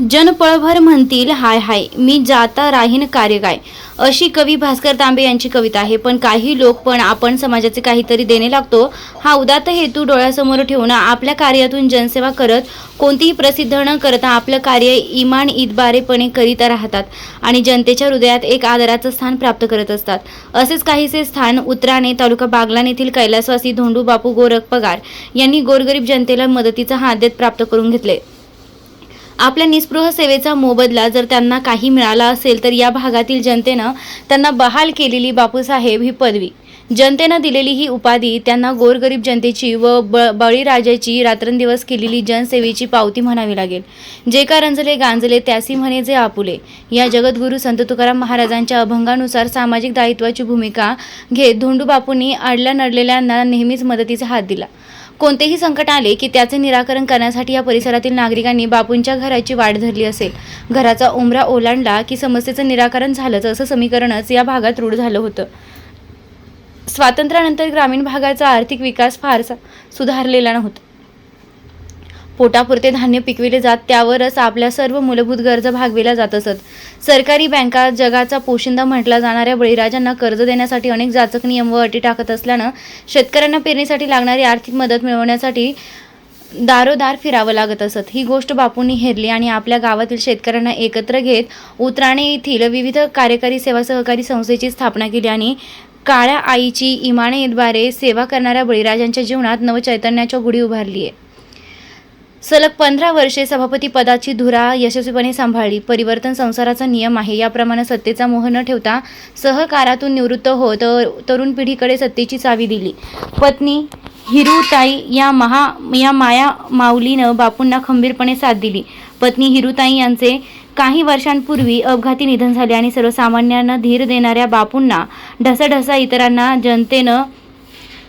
जनपळभर म्हणतील हाय हाय मी जाता राहीन कार्य काय अशी कवी भास्कर तांबे यांची कविता आहे. पण काही लोक पण आपण समाजाचे काहीतरी देणे लागतो. हा उदात्त हेतू डोळ्यासमोर ठेवून आपल्या कार्यातून जनसेवा करत कोणतीही प्रसिद्ध न करता आपलं कार्य इमान इतबारेपणे करीत राहतात आणि जनतेच्या हृदयात एक आदराचं स्थान प्राप्त करत असतात. असेच काहीसे स्थान उत्राणे तालुका बागलान येथील कैलासवासी धोंडू बापू गोरख पगार यांनी गोरगरीब जनतेला मदतीचा हात देत प्राप्त करून घेतले. आपल्या निस्पृह सेवेचा मोबदला जर त्यांना काही मिळाला असेल तर या भागातील जनतेनं त्यांना बहाल केलेली बापूसाहेब ही पदवी. जनतेनं दिलेली ही उपाधी त्यांना गोरगरीब जनतेची व ब बळीराजाची रात्रंदिवस केलेली जनसेवेची पावती म्हणावी लागेल. जे का रंजले गांजले त्यासी म्हणे जे आपुले. या जगद्गुरू संत तुकाराम महाराजांच्या अभंगानुसार सामाजिक दायित्वाची भूमिका घेत धोंडूबापूंनी अडल्या नडलेल्यांना नेहमीच मदतीचा हात दिला. कोणतेही संकट आले की त्याचे निराकरण करण्यासाठी या परिसरातील नागरिकांनी बापूंच्या घराची वाढ धरली असेल. घराचा उमरा ओलांडला की समस्येचं निराकरण झालंच असं समीकरणच या भागात रूढ झालं होतं. स्वातंत्र्यानंतर ग्रामीण भागाचा आर्थिक विकास फारसा सुधारलेला नव्हता. पोटापुरते धान्य पिकविले जात त्यावरच आपल्या सर्व मूलभूत गरजा भागविल्या जात असत. सरकारी बँका जगाचा पोशिंदा म्हटला जाणाऱ्या बळीराजांना कर्ज देण्यासाठी अनेक जाचक नियम व अटी टाकत असल्यानं शेतकऱ्यांना पेरणीसाठी लागणारी आर्थिक मदत मिळवण्यासाठी दारोदार फिरावं लागत असत. ही गोष्ट बापूंनी हेरली आणि आपल्या गावातील शेतकऱ्यांना एकत्र घेत उतराणे येथील विविध कार्यकारी सेवा सहकारी संस्थेची स्थापना केली आणि काळ्या आईची इमानेद्वारे सेवा करणाऱ्या बळीराजांच्या जीवनात नवचैतन्याच्या गुढी उभारली आहे. सलग पंधरा वर्षे सभापती पदाची धुरा यशस्वीपणे सांभाळली. परिवर्तन संसाराचा नियम आहे. याप्रमाणे सत्तेचा मोह न ठेवता सहकारातून निवृत्त होत तरुण पिढीकडे सत्तेची चावी दिली. पत्नी हिरुताई या महा या माया माऊलीनं बापूंना खंबीरपणे साथ दिली. पत्नी हिरुताई यांचे काही वर्षांपूर्वी अपघाती निधन झाले आणि सर्वसामान्यांना धीर देणाऱ्या बापूंना ढसाढसा इतरांना जनतेनं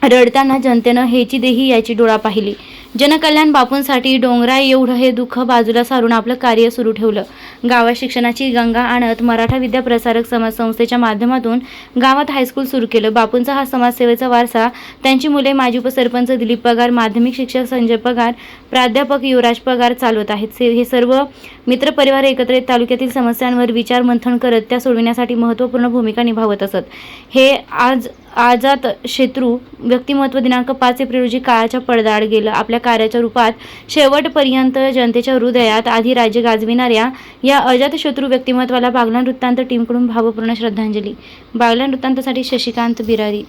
रडताना जनतेनं हेची देही याची डोळा पाहिली. जनकल्याण बापूंसाठी डोंगरा एवढं हे दुःख बाजूला सारून आपलं कार्य सुरू ठेवलं. गावात शिक्षणाची गंगा आणत मराठा विद्या प्रसारक समाज संस्थेच्या माध्यमातून गावात हायस्कूल सुरू केलं. बापूंचा हा समाजसेवेचा वारसा त्यांची मुले माजी उपसरपंच दिलीप पगार माध्यमिक शिक्षक संजय पगार प्राध्यापक युवराज पगार चालवत आहेत. से- हे सर्व मित्रपरिवार एकत्रित तालुक्यातील समस्यांवर विचार मंथन करत त्या सोडविण्यासाठी महत्त्वपूर्ण भूमिका निभावत असत. हे आज आजात शत्रू व्यक्तिमत्व दिनांक पाच एप्रिल रोजी काळाच्या पडदाड गेलं. आपल्या कार्याच्या रूपात शेवटपर्यंत जनतेच्या हृदयात आधी राज्य गाजविणाऱ्या या अजातशत्रू व्यक्तिमत्वाला बागलान वृत्तांत टीमकडून भावपूर्ण श्रद्धांजली. बागलान वृत्तांतासाठी शशिकांत बिरारी.